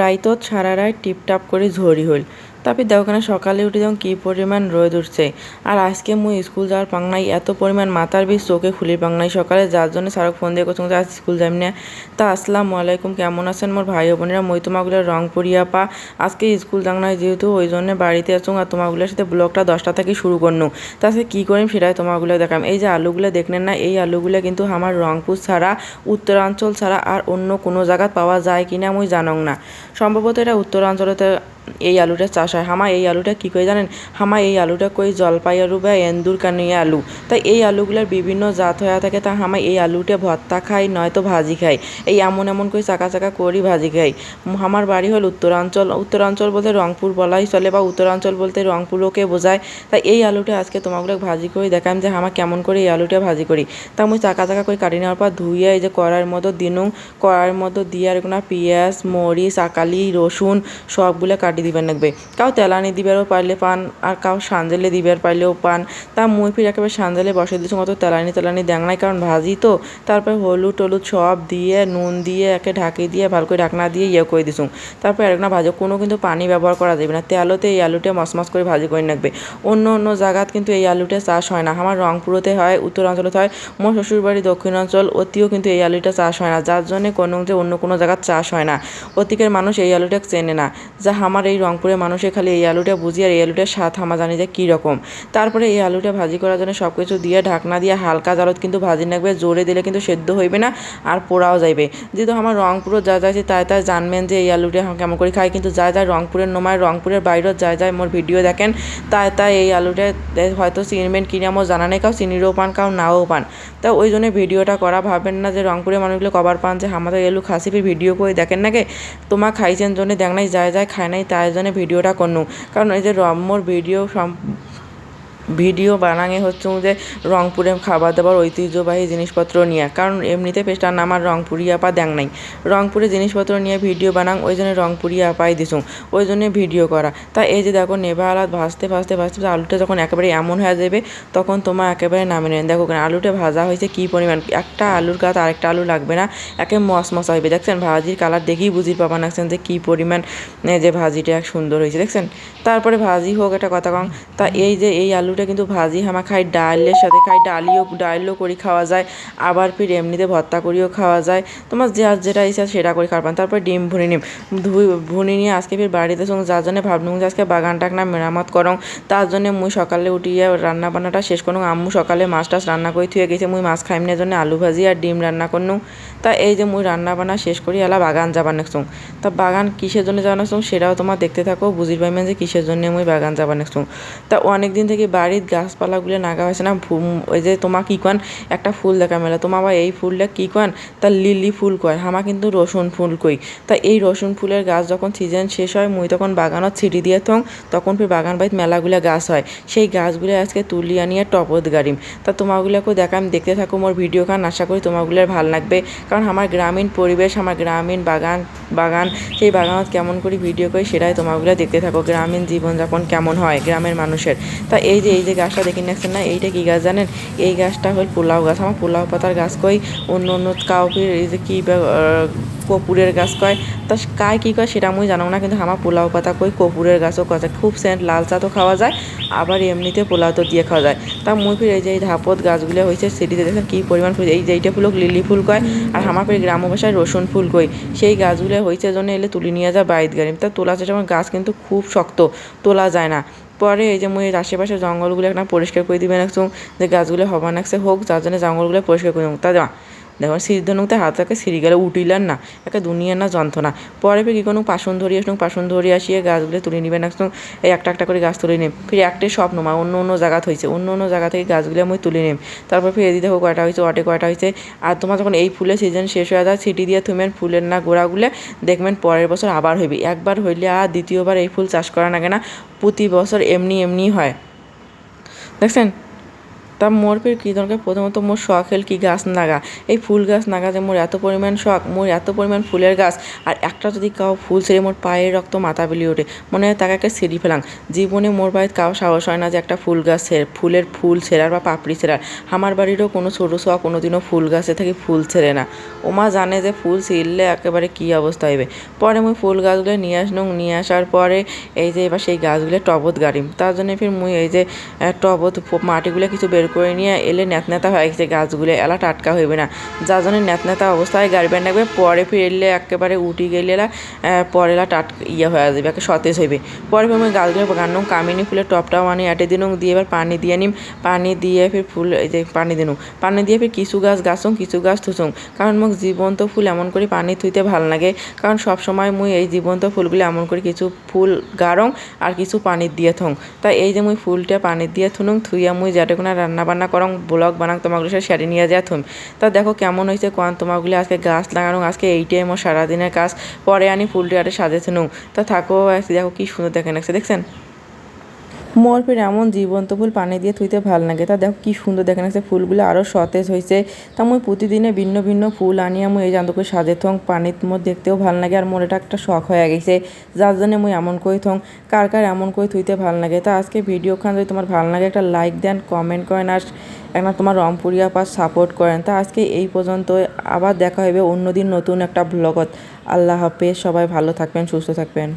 রাইতত সারা রাত টিপটাপ করে ঝড়ি হইল। তারপর দেখো কেন সকালে উঠে যখন কী পরিমাণ রোদ উঠছে। আর আজকে মুই স্কুল যাওয়ার পাংনাই এত পরিমাণ মাথার বিষ, চোখে খুলি পাংনাই সকালে, যার জন্য সারক ফোন দিয়ে করছ যে, আজ স্কুল যাইম না। তা আসসালামু আলাইকুম, কেমন আছেন মোর ভাই বোনেরা? মই তোমাগুলো রং পরিয়া পা। আজকে স্কুল যাং নাই যেহেতু, ওই জন্য বাড়িতে আছো আর তোমাগুলোর সাথে ব্লগটা দশটা থেকে শুরু করনু। তা আজকে কী করিম সেটাই তোমাগুলো দেখাম। এই যে আলুগুলো দেখলেন না, এই আলুগুলো কিন্তু আমার রংপুর ছাড়া, উত্তরাঞ্চল ছাড়া আর অন্য কোনো জায়গাত পাওয়া যায় কিনা মুই জানং না। সম্ভবত এটা উত্তরাঞ্চলতে এই আলুটা চাষ হয়। হামা, এই আলুটা কী করে জানেন? হামা, এই আলুটা কই? জলপাই আলু বা এন্দুর কানিয়া আলু। তাই এই আলুগুলোর বিভিন্ন জাত হয়ে থাকে। তা হামা এই আলুটা ভর্তা খাই নয়তো ভাজি খাই এই এমন এমন করে চাকা চাকা করি ভাজি খাই আমার বাড়ি হল উত্তরাঞ্চল। উত্তরাঞ্চল বলতে রংপুর বলাই চলে বা উত্তরাঞ্চল বলতে রংপুরকে বোঝায়। তাই এই আলুটা আজকে তোমাগুলো ভাজি করে দেখাম যে হামা কেমন করে এই আলুটা ভাজি করি। তা মুই চাকা চাকা করে কাটি নেওয়ার পর ধুইয়া এই যে কড়াইয়ের মতো দিনুম কড়াইয়ের মতো দিয়ে আর কোনো পেঁয়াজ, মরিচ, আকালি, রসুন সবগুলো কাটি দিবেন লাগবে কাউ তেলানি দিবারও পারলে পান, আর কাউ সানজেলে দিবার পারলেও পান। তা মুই ফির একেবারে সানজেলে বসে দিচ্ছি মতো তেলানি তেলানি দেং নাই, কারণ ভাজি তো। তারপর হলুদ টলুদ সব দিয়ে, নুন দিয়ে, একে ঢাকি দিয়ে, ভালো করে ঢাকনা দিয়ে ইয়ে করে দিছুম তারপর আরেকনা ভাজো, কোনো কিন্তু পানি ব্যবহার করা যাবে না। তেলতে এই আলুটা মসমস করে ভাজি করে রাখবে অন্য অন্য জায়গাত কিন্তু এই আলুটা চাষ হয় না। আমার রংপুরতে হয় উত্তরাঞ্চলতে হয়। মোর শ্বশুরবাড়ি দক্ষিণাঞ্চল, অতিও কিন্তু এই আলুটা চাষ হয় না। যার জন্যে কোনো যে অন্য কোনো জায়গার চাষ হয় না। অতিকের মানুষ এই আলুটা চেনে না। যা আমার এই রংপুরের মানুষের খালি এই আলুটা বুঝি আর এই আলুটার স্বাদ, হামা জানি যে কীরকম। তারপরে এই আলুটা ভাজি করার জন্য সব কিছু দিয়ে, ঢাকনা দিয়ে, হালকা জালত কিন্তু ভাজি রাখবে জোরে দিলে কিন্তু সেদ্ধ হইবে না আর পোড়াও যাইবে। যেহেতু আমার রংপুরও যা যাচ্ছে তাই তাই জানবেন যে এই আলুটা কেমন করে খাই। কিন্তু যা যায় রংপুরের নোমায়, রংপুরের বাইরেও যায় যায় মোর ভিডিও দেখেন, তাই তাই এই আলুটা হয়তো চিনবেন কিনে আমার জানা নেই কাউ চিনিরও পান কাউ নাও পান। তা ওই জন্য ভিডিওটা করা ভাবেন না যে রংপুরের মানুষগুলো কবার পান যে আমাদের এলু খাসিফির ভিডিও করে দেখেন নাকি? তোমার খাইছেন জন্য দেখ নাই, যায় যায় খায় নাই তাই জন্য ভিডিওটা করনু। কারণ এই যে রম্যর ভিডিও সম ভিডিও বানাঙে হচ্ছে যে রংপুরে খাবার দাবার ঐতিহ্যবাহী জিনিসপত্র নিয়ে। কারণ এমনিতে পেশটার নাম আর রংপুরি আপা দেং নাই। রংপুরে জিনিসপত্র নিয়ে ভিডিও বানাং, ওই জন্য রংপুরি আপাই দিছুম ওই জন্য ভিডিও করা। তা এই যে দেখো, নেভা আলাদ ভাজতে ভাজতে ভাজতে আলুটা যখন একেবারে এমন হয়ে যাবে, তখন তোমার একেবারে নামে নেন দেখো আলুটা ভাজা হয়েছে কী পরিমাণ? একটা আলুর কাত আরেকটা আলু লাগবে না, একে মস মশা হইবে। দেখছেন, ভাজির কালার দেখেই বুঝি পাবা নাকছেন যে কী পরিমাণ যে ভাজিটা এক সুন্দর হয়েছে। দেখছেন? তারপরে ভাজি হোক একটা কথা কম তা এই যে এই আলু আলুটা কিন্তু ভাজি হামা খাই ডালের সাথে খাই, ডালিও, ডালও করি খাওয়া যায়। আবার ফির এমনিতে ভর্তা করিও খাওয়া যায়। তোমার যার যেটা ইচ্ছা সেটা করে খাওয়ার তারপর ডিম ভুনি নিম। ভুনি নিয়ে আজকে ফির বাড়িতে সঙ্গে যার জন্য ভাবলুম যে আজকে বাগানটাক না মেরামত করং। তার জন্য মুই সকালে উঠিয়ে রান্না বান্নাটা শেষ করুন আম্মু সকালে মাছ টাছ রান্না করে, থুয়ে গেছে মুই মাছ খাইমনের জন্য আলু ভাজি আর ডিম রান্না করনু তা এই যে মুই রান্না বান্না শেষ করি, এলা বাগান যাবার নেক্সং তা বাগান কিসের জন্য যাবার সেটাও তোমার দেখতে থাকো। বুঝির পাইবেন যে কিসের জন্য মুই বাগান যাবার নেক্সং তা অনেক দিন থেকে বাড়ির গাছপালাগুলো নাগা হয়েছে না? ওই যে তোমা কী কন? একটা ফুল দেখা মেলা। তোমা আবার এই ফুলটা কী কন? তা লিলি ফুল কয়। হামা কিন্তু রসুন ফুল কই। তা এই রসুন ফুলের গাছ যখন সিজন শেষ হয়, মুই তখন বাগানত ছিটি দিয়ে থং, তখন ফির বাগান বাড়িতে মেলাগুলো গাছ হয়। সেই গাছগুলো আজকে তুলি আনিয়ে টপত গাড়িম। তা তোমাগুলোকে দেখাম, দেখতে থাকো মোর ভিডিও খান। আশা করি তোমাগুলোর ভালো লাগবে। কারণ আমার গ্রামীণ পরিবেশ আমার গ্রামীণ বাগান বাগান, সেই বাগানত কেমন করি ভিডিও করি সেটাই তোমাগুলো দেখতে থাকো। গ্রামীণ জীবনযাপন কেমন হয়, গ্রামের মানুষের। তা এই যে এই যে গাছটা দেখি নাকছেন না এইটা কি গাছ জানেন? এই গাছটা হল পোলাও গাছ। আমার পোলাও পাতার গাছ কই? অন্য অন্য কাউকে এই যে কী কপুরের গাছ কয়? তা কায় কী কয় সেটা আমি জানো না কিন্তু আমার পোলাও পাতা কই? কপুরের গাছও কথা খুব সেন্ট লাল চা তো খাওয়া যায় আবার এমনিতে পোলাও তো দিয়ে খাওয়া যায়। তা মুই ফির এই যে এই ধাপত গাছগুলো হয়েছে সেটিতে দেখেন কী পরিমাণ ফুল। এই যেইটা ফুল লিলি ফুল কয় আর আমার ফির গ্রাম্য ভাষায় রসুন ফুল কই। সেই গাছগুলো হয়েছে জন্য এলে তুলি নিয়ে যায় বাইত গাড়ি। তা তোলা যেমন গাছ কিন্তু খুব শক্ত তোলা যায় না। পরে এই যে মুই আশেপাশে জঙ্গলগুলো একটা পরিষ্কার করে দিবেন একদম, যে গাছগুলো হবা নাকছে হোক, যার জন্য জঙ্গলগুলো পরিষ্কার করে দেবো তা দেখো সিদ্ধনুতে হাতাকে সিঁড়ি গেলে উঠিলেন না। একে দুনিয়া না যন্ত্রণা। পরে ফির কি কোনো পাশন ধরিয়ে আসুন পাশন ধরিয়ে আসিয়ে গাছগুলো তুলে নিবেন, একদম এই একটা একটা করে গাছ তুলে নিম। ফির একটাই স্বপ্ন, মা, অন্য অন্য জায়গাত হয়েছে অন্য অন্য জায়গা থেকে গাছগুলো আমি তুলে নিম। তারপর ফির এদিকে দেখো কয়টা হয়েছে ওয়াটে কয়টা হয়েছে আর তোমার যখন এই ফুলের সিজন শেষ হয়ে যায় ছিটি দিয়ে থুমেন ফুলের না গোড়াগুলো, দেখবেন পরের বছর আবার হইবে। একবার হইলে আর দ্বিতীয়বার এই ফুল চাষ করা না। প্রতি বছর এমনি এমনি হয়। দেখছেন? তা মোর ফির কী দরকার? প্রথমত মোর শখ হল কি গাছ নাগা। এই ফুল গাছ নাগা যে মোর এত পরিমাণ শখ, মোর এত পরিমাণ ফুলের গাছ, আর একটা যদি কাউ ফুল ছেড়ে মোর পায়ের রক্ত মাথা বেলিয়ে ওঠে, মনে হয় তাকে সিঁড়ি ফেলাং। জীবনে মোর বাড়িতে কাউ সাহস হয় না যে একটা ফুল গাছ ছেড়ে, ফুলের ফুল ছেড়ার বা পাপড়ি ছেড়ার। আমার বাড়িরও কোনো ছোটো শখ কোনো দিনও ফুল গাছে থেকে ফুল ছেড়ে না। ওমা জানে যে ফুল ছিঁড়লে একেবারে কী অবস্থা হইবে। পরে মুই ফুল গাছগুলো নিয়ে আসলাম নিয়ে আসার পরে এই যে এবার সেই গাছগুলো টবত গাড়িম। তার জন্য ফির মুই এই যে টবত মাটিগুলো কিছু বের করে নিয়ে এলে নেত নেতা হয়ে গেছে, গাছগুলো এলা টাটকা হইবে না। যার জন্য নেত নেতা অবস্থায় গাড়বেন রাখবে পরে ফির এলে একেবারে উঠি গেলে এলা পরে এলা টাট ইয়ে হয়ে যাবে একে সতেজ হইবে। পরে ফির গাছগুলো গান্নম কামিনি ফুলের টপটাও আনি আটে দিনুম দিয়ে এবার পানি দিয়ে নিম। পানি দিয়ে ফির ফুল, এই যে পানি দিনু। পানি দিয়ে ফির কিছু গাছ গাছং, কিছু গাছ থুসং। কারণ মোক জীবন্ত ফুল এমন করে পানি থুইতে ভালো লাগে। কারণ সব সময় মুই এই জীবন্ত ফুলগুলো এমন করে কিছু ফুল গাড়ং আর কিছু পানি দিয়ে থং। তাই এই যে মুই ফুলটা পানি দিয়ে থুনুং, থুইয়া মুই যাতে কোনো রান্না বান্না করং, ব্লগ বানাং তোমাগুলো সে সারি নিয়ে যায় থুম। তা দেখো কেমন হয়েছে কোয়ান, তোমাগুলি আজকে গাছ লাগানো আজকে এইটাই ও সারাদিনের কাজ। পরে আনি ফুলটি আরে সাজে থুনুং। তা থাকো দেখো কি সুন্দর দেখেন আছে দেখছেন? মোর ফির এমন জীবন্ত ফুল পানি দিয়ে থুইতে ভালো লাগে তা দেখো কি সুন্দর দেখেন আছে ফুলগুলো আরও সতেজ হয়েছে তা মুই প্রতিদিনে ভিন্ন ভিন্ন ফুল আনিয়া মুই এই জানতো করে সাজে থং, পানির মধ্যে দেখতেও ভালো লাগে আর মোর এটা একটা শখ হয়ে গেছে। যার জন্য মুই এমন কই থং, কার কার এমন কই থুইতে ভালো লাগে তা আজকে ভিডিও খান যদি তোমার ভালো লাগে একটা লাইক দেন, কমেন্ট করেন আর একটা তোমার রংপুরিয়া পাস সাপোর্ট করেন। তা আজকে এই পর্যন্ত আবার দেখা হবে অন্যদিন নতুন একটা ব্লগত। আল্লাহ হাফেজ, সবাই ভালো থাকবেন, সুস্থ থাকবেন।